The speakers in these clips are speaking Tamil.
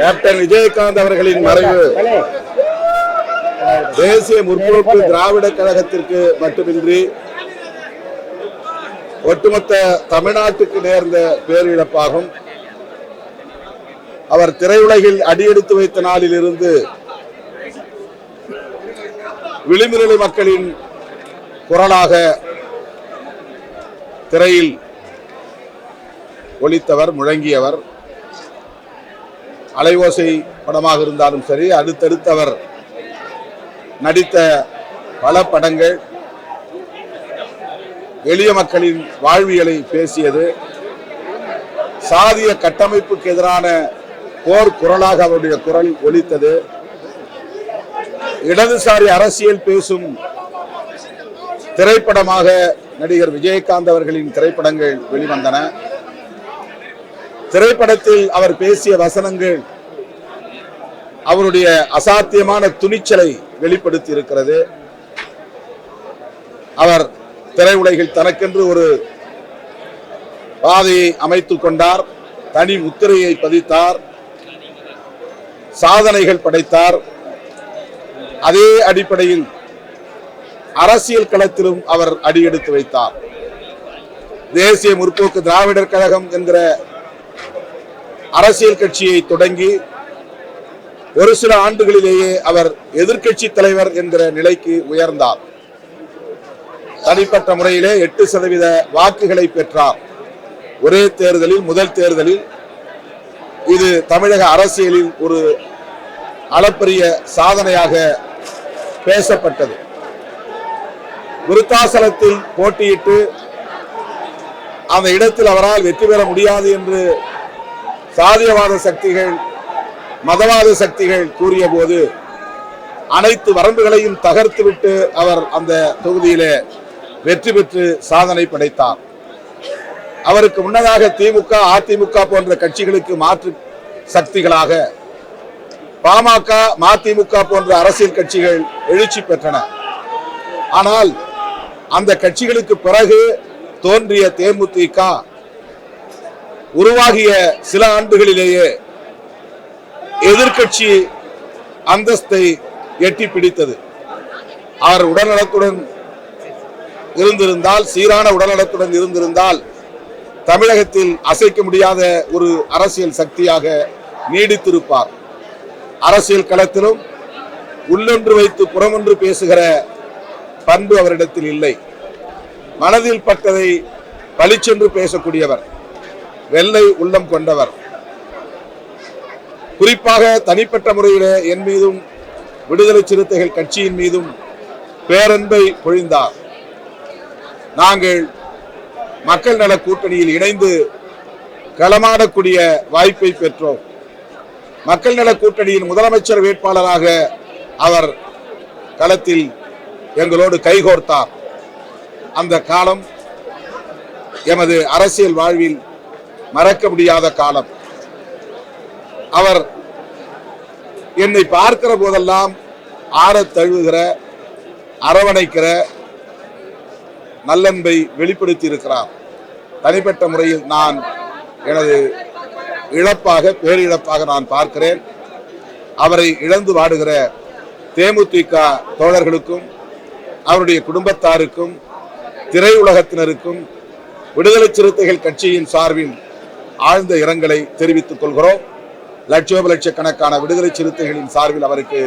கேப்டன் விஜயகாந்த் அவர்களின் மறைவு. தேசிய முற்போக்கு திராவிட கழகத்திற்கு மட்டுமின்றி ஒட்டுமொத்த தமிழ்நாட்டுக்கு நேர்ந்த பேரிழப்பாகும். அவர் திரையுலகில் அடியெடுத்து வைத்த நாளில் இருந்து விளிம்புநிலை மக்களின் குரலாக திரையில் ஒலித்தவர் முழங்கியவர். அலைவோசை படமாக இருந்தாலும் சரி அடுத்தடுத்தவர் நடித்த பல படங்கள் எளிய மக்களின் வாழ்வியலை பேசியது சாதிய கட்டமைப்புக்கு எதிரான போர் குரலாக அவருடைய குரல் ஒலித்தது இடதுசாரி அரசியல் பேசும் திரைப்படமாக நடிகர் விஜயகாந்த் அவர்களின் திரைப்படங்கள் வெளிவந்தன. திரைப்படத்தில் அவர் பேசிய வசனங்கள் அவருடைய அசாத்தியமான துணிச்சலை வெளிப்படுத்தி இருக்கிறது அவர் திரையுலகில் தனக்கென்று ஒரு பாதையை அமைத்துக் கொண்டார் தனி முத்திரையை பதித்தார் சாதனைகள் படைத்தார். அதே அடிப்படையில் அரசியல் களத்திலும் அவர் அடியெடுத்து வைத்தார். தேசிய முற்போக்கு திராவிடர் கழகம் என்கிற அரசியல் கட்சியை தொடங்கி ஒரு சில ஆண்டுகளிலேயே அவர் எதிர்க்கட்சி தலைவர் என்கிற நிலைக்கு உயர்ந்தார். தனிப்பட்ட முறையிலே எட்டு சதவீத வாக்குகளை பெற்றார். ஒரே தேர்தலில் முதல் தேர்தலில் இது தமிழக அரசியலில் ஒரு அளப்பரிய சாதனையாக பேசப்பட்டது. விருத்தாசலத்தில் போட்டியிட்டு அந்த இடத்தில் அவரால் வெற்றி பெற முடியாது என்று சாதியவாத சக்திகள் மதவாத சக்திகள் கூறிய போது அனைத்து வரம்புகளையும் தகர்த்துவிட்டு அவர் அந்த தொகுதியிலே வெற்றி பெற்று சாதனை படைத்தார். அவருக்கு முன்னதாக திமுக அதிமுக போன்ற கட்சிகளுக்கு மாற்று சக்திகளாக பாமக மதிமுக போன்ற அரசியல் கட்சிகள் எழுச்சி பெற்றன. ஆனால் அந்த கட்சிகளுக்கு பிறகு தோன்றிய தேமுதிக உருவாகிய சில ஆண்டுகளிலேயே எதிர்கட்சி அந்தஸ்தை எட்டி பிடித்தது. அவர் உடல்நலத்துடன் இருந்திருந்தால் சீரான உடல்நலத்துடன் இருந்திருந்தால் தமிழகத்தில் அசைக்க முடியாத ஒரு அரசியல் சக்தியாக நீடித்திருப்பார். அரசியல் களத்திலும் உள்ளொன்று வைத்து புறமொன்று பேசுகிற பண்பு அவரிடத்தில் இல்லை. மனதில் பட்டதை பளிச்சென்று பேசக்கூடியவர். வெள்ளை உள்ளம் கொண்டவர். குறிப்பாக தனிப்பட்ட முறையிலே என் மீதும் விடுதலை சிறுத்தைகள் கட்சியின் மீதும் பேரன்பை பொழிந்தார். நாங்கள் மக்கள் நல கூட்டணியில் இணைந்து களமாடக்கூடிய வாய்ப்பை பெற்றோம். மக்கள் நல கூட்டணியின் முதலமைச்சர் வேட்பாளராக அவர் களத்தில் எங்களோடு கைகோர்த்தார். அந்த காலம் எமது அரசியல் வாழ்வில் மறக்க முடியாத காலம். அவர் என்னை பார்க்கிற போதெல்லாம் ஆற தழுவுகிற அரவணைக்கிற நல்லன்பை வெளிப்படுத்தி இருக்கிறார் தனிப்பட்ட முறையில் நான் எனது இழப்பாக பேரிழப்பாக நான் பார்க்கிறேன். அவரை இழந்து வாடுகிற தேமுதிக தோழர்களுக்கும் அவருடைய குடும்பத்தாருக்கும் திரையுலகத்தினருக்கும் விடுதலை சிறுத்தைகள் கட்சியின் சார்பில் ஆழ்ந்த இரங்கலை தெரிவித்துக் கொள்கிறோம். லட்சோப லட்சக்கணக்கான விடுதலை சிறுத்தைகளின் சார்பில் அவருக்கு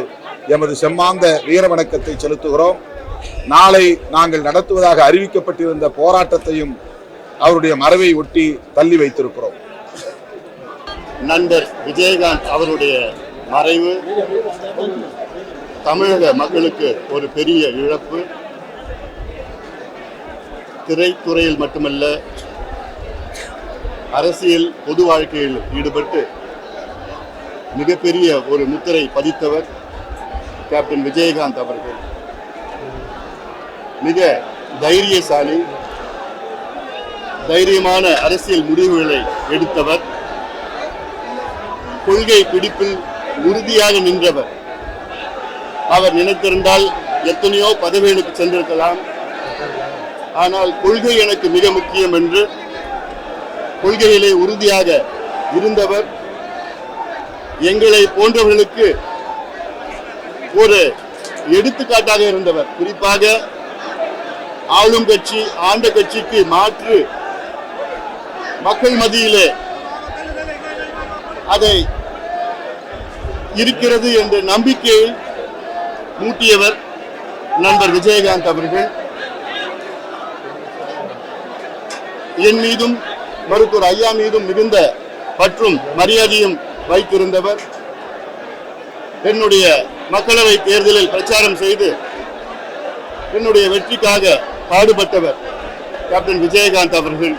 எமது செம்மாந்த வீர வணக்கத்தை செலுத்துகிறோம். நாளை நாங்கள் நடத்துவதாக அறிவிக்கப்பட்டிருந்த போராட்டத்தையும் அவருடைய மறைவை ஒட்டி தள்ளி வைத்திருக்கிறோம். நண்பர் விஜயகாந்த் அவருடைய மறைவு தமிழக மக்களுக்கு ஒரு பெரிய இழப்பு. திரைத்துறையில் மட்டுமல்ல அரசியல் பொது வாழ்க்கையில் ஈடுபட்டு மிகப்பெரிய ஒரு முத்திரை பதித்தவர் கேப்டன் விஜயகாந்த் அவர்கள். மிக தைரியசாலி தைரியமான அரசியல் முடிவுகளை எடுத்தவர். கொள்கை பிடிப்பில் உறுதியாக நின்றவர். அவர் நினைத்திருந்தால் எத்தனையோ பதவிகளுக்கு சென்றிருக்கலாம். ஆனால் கொள்கை எனக்கு மிக முக்கியம் என்று கொள்கையிலே உறுதியாக இருந்தவர். எங்களை போன்றவர்களுக்கு ஒரு எடுத்துக்காட்டாக இருந்தவர். குறிப்பாக ஆளும் கட்சி ஆண்ட கட்சிக்கு மாற்று மக்கள் மத்தியிலே அதை இருக்கிறது என்ற நம்பிக்கையை மூட்டியவர் நண்பர் விஜயகாந்த் அவர்கள். என் மீதும் மருத்துவர் ஐயா மீதும் மிகுந்த பற்றும் மரியாதையும் வைத்திருந்தவர். என்னுடைய மக்களவை தேர்தலில் பிரச்சாரம் செய்து என்னுடைய வெற்றிக்காக பாடுபட்டவர் கேப்டன் விஜயகாந்த் அவர்கள்.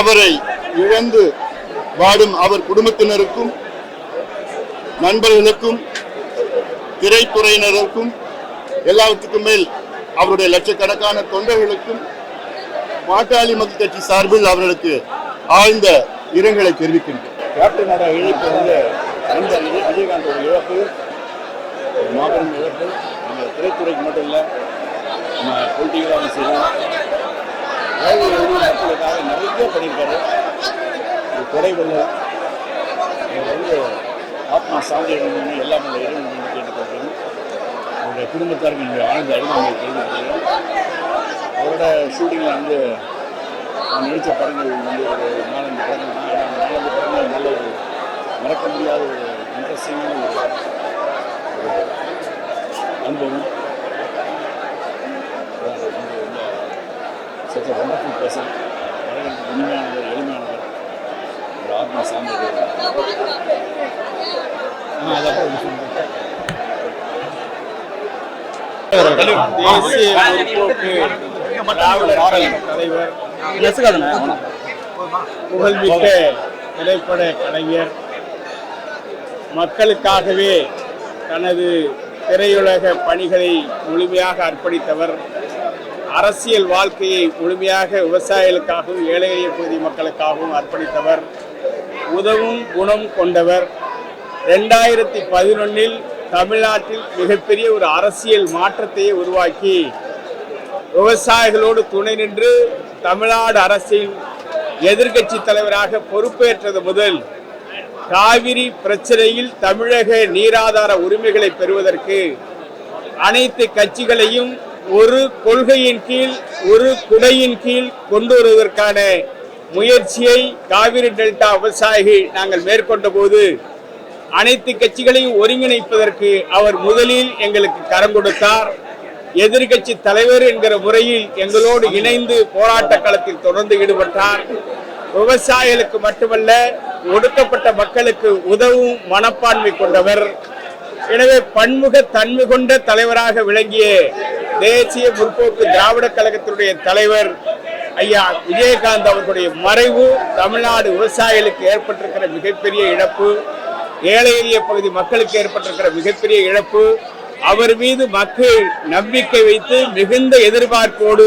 அவரை இழந்து வாடும் அவர் குடும்பத்தினருக்கும் நண்பர்களுக்கும் திரைத்துறையினருக்கும் எல்லாவற்றுக்கும் மேல் அவருடைய லட்சக்கணக்கான தொண்டர்களுக்கும் பாட்டாளி மக்கள் கட்சி சார்பில் அவர்களுக்கு ஆழ்ந்த இரங்கலை தெரிவிக்கின்றேன். கேப்டனோட இழப்பு வந்து அந்த விஜய் விஜயகாந்தோட இழப்பு ஒரு மாபெரும் இழப்பு. நம்ம திரைத்துறைக்கு மட்டும் இல்லை நம்ம பொலிட்டிக்கலாகவும் சரி. ஏழை மக்களுக்காக நிறைய பண்ணியிருக்காரு. ஒரு குறைவில்லை அவர் வந்து ஆத்மா சாந்தி அடையணும்னு எல்லாம் இறைவன் வந்து கேட்டுக்கொள்கிறேன். அவருடைய குடும்பத்தாருக்கு என்னுடைய ஆழ்ந்த அனுபவங்களை தெரிவிக்கிறேன் அவரோட ஷூட்டிங்கில் வந்து நான் நடித்த படங்கள் வந்து ஒரு நாலஞ்சு படங்கள். நாலஞ்சு படங்கள் நல்ல ஒரு மறக்க முடியாத ஒரு இன்ட்ரெஸ்டிங்கான ஒரு அனுபவம். அதான் வந்து ரொம்ப சச் a wonderful person. பழகிறதுக்கு உண்மையானவர் எளிமையானவர். ஒரு ஆத்மா விஷயம் தேசிய முற்போக்கு புகழ்மிக்க திரைப்பட கலைஞர். மக்களுக்காகவே தனது திரையுலக பணிகளை முழுமையாக அர்ப்பணித்தவர். அரசியல் வாழ்க்கையை முழுமையாக விவசாயிகளுக்காகவும் ஏழை எளிய பகுதி மக்களுக்காகவும் அர்ப்பணித்தவர். உதவும் குணம் கொண்டவர். ரெண்டாயிரத்தி பதினொன்னில் தமிழ்நாட்டில் மிகப்பெரிய ஒரு அரசியல் மாற்றத்தையே உருவாக்கி விவசாயிகளோடு துணை நின்று தமிழ்நாடு அரசின் எதிர்கட்சி தலைவராக பொறுப்பேற்றது முதல் காவிரி பிரச்சனையில் தமிழக நீராதார உரிமைகளை பெறுவதற்கு அனைத்து கட்சிகளையும் ஒரு கொள்கையின் கீழ் ஒரு குடையின் கீழ் கொண்டு வருவதற்கான முயற்சியை காவிரி டெல்டா விவசாயிகள் நாங்கள் மேற்கொண்ட போது அனைத்து கட்சிகளையும் ஒருங்கிணைப்பதற்கு அவர் முதலில் எங்களுக்கு கரம் கொடுத்தார். எதிர்க்கட்சி தலைவர் என்கிற முறையில் எங்களோடு இணைந்து போராட்ட களத்தில் தொடர்ந்து ஈடுபட்டார். விவசாயிகளுக்கு மட்டுமல்ல ஒடுக்கப்பட்ட மக்களுக்கு உதவும் மனப்பான்மை கொண்டவர். எனவே பன்முக தன்மை கொண்ட தலைவராக விளங்கிய தேசிய முற்போக்கு திராவிட கழகத்தினுடைய தலைவர் ஐயா விஜயகாந்த் அவர்களுடைய மறைவு தமிழ்நாடு விவசாயிகளுக்கு ஏற்பட்டிருக்கிற மிகப்பெரிய இழப்பு ஏழை எளிய பகுதி மக்களுக்கு ஏற்பட்டிருக்கிற மிகப்பெரிய இழப்பு அவர் மீது மக்கள் நம்பிக்கை வைத்து மிகுந்த எதிர்பார்ப்போடு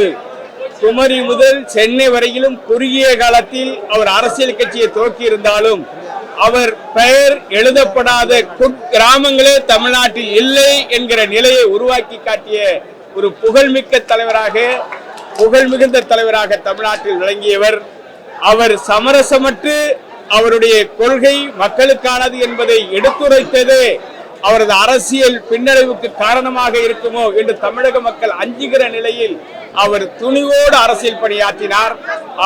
குமரி முதல் சென்னை வரையிலும் குறுகிய காலத்தில் அவர் அரசியல் கட்சியை துவக்கி இருந்தாலும் அவர் பெயர் எழுதப்படாத குக்கிராமங்களே தமிழ்நாட்டில் இல்லை என்கிற நிலையை உருவாக்கி காட்டிய ஒரு புகழ்மிக்க தலைவராக புகழ் மிகுந்த தலைவராக தமிழ்நாட்டில் விளங்கியவர். அவர் சமரசமற்று அவருடைய கொள்கை மக்களுக்கானது என்பதை எடுத்துரைத்ததே அவரது அரசியல் பின்னடைவுக்கு காரணமாக இருக்குமோ என்று தமிழக மக்கள் அஞ்சுகிற நிலையில் அவர் துணிவோடு அரசியல் பணியாற்றினார்.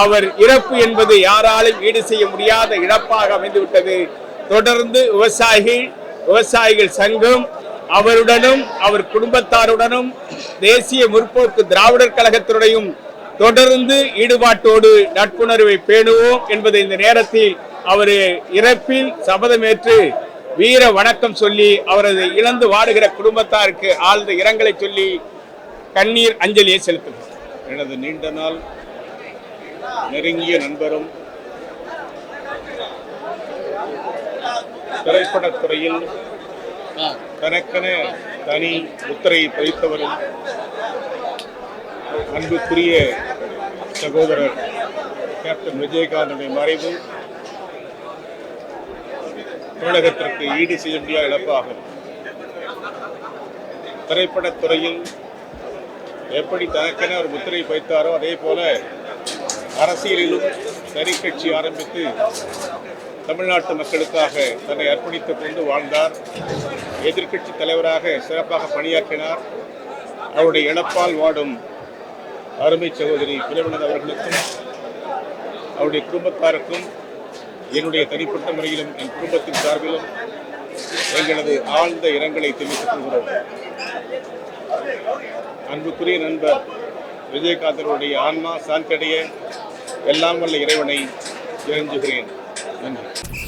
அவர் இறப்பு என்பது யாராலும் ஈடு செய்ய முடியாத இழப்பாக அமைந்துவிட்டது. தொடர்ந்து விவசாயிகள் விவசாயிகள் சங்கம் அவருடனும் அவர் குடும்பத்தாருடனும் தேசிய முற்போக்கு திராவிடர் கழகத்தினுடையும் தொடர்ந்து ஈடுபாட்டோடு நட்புணர்வை பேணுவோம் என்பதை இந்த நேரத்தில் அவர் இறப்பில் சபதமேற்று வீர வணக்கம் சொல்லி அவரது இழந்து வாடுகிற குடும்பத்தாருக்கு ஆழ்ந்த இரங்கலை சொல்லி கண்ணீர் அஞ்சலியை செலுத்துகிறோம். எனது நீண்ட நாள் நெருங்கிய நண்பரும் திரைப்படத்துறையில் தனக்கென தனி முத்திரையை பதித்தவரும் அன்புக்குரிய சகோதரர் கேப்டன் விஜயகாந்தனுடைய மறைவு தமிழகத்திற்கு ஈடு செய்ய முடியாத இழப்பாகும். திரைப்படத் துறையில் எப்படி தனக்கென ஒரு முத்திரை வைத்தாரோ அதே போல அரசியலிலும் தனி கட்சி ஆரம்பித்து தமிழ்நாட்டு மக்களுக்காக தன்னை அர்ப்பணித்துக் கொண்டு வாழ்ந்தார். எதிர்க்கட்சி தலைவராக சிறப்பாக பணியாற்றினார். அவருடைய இழப்பால் வாடும் அருமை சகோதரி பிரபணன் அவர்களுக்கும் அவருடைய குடும்பத்தாருக்கும் என்னுடைய தனிப்பட்ட முறையிலும் என் குடும்பத்தின் சார்பிலும் எங்களது ஆழ்ந்த இரங்கலை தெரிவித்துக் கொள்கிறோம். அன்புக்குரிய நண்பர் விஜயகாந்தனுடைய ஆன்மா சாந்தடைய எல்லாம் வல்ல இறைவனை இறைஞ்சுகிறேன் நன்றி.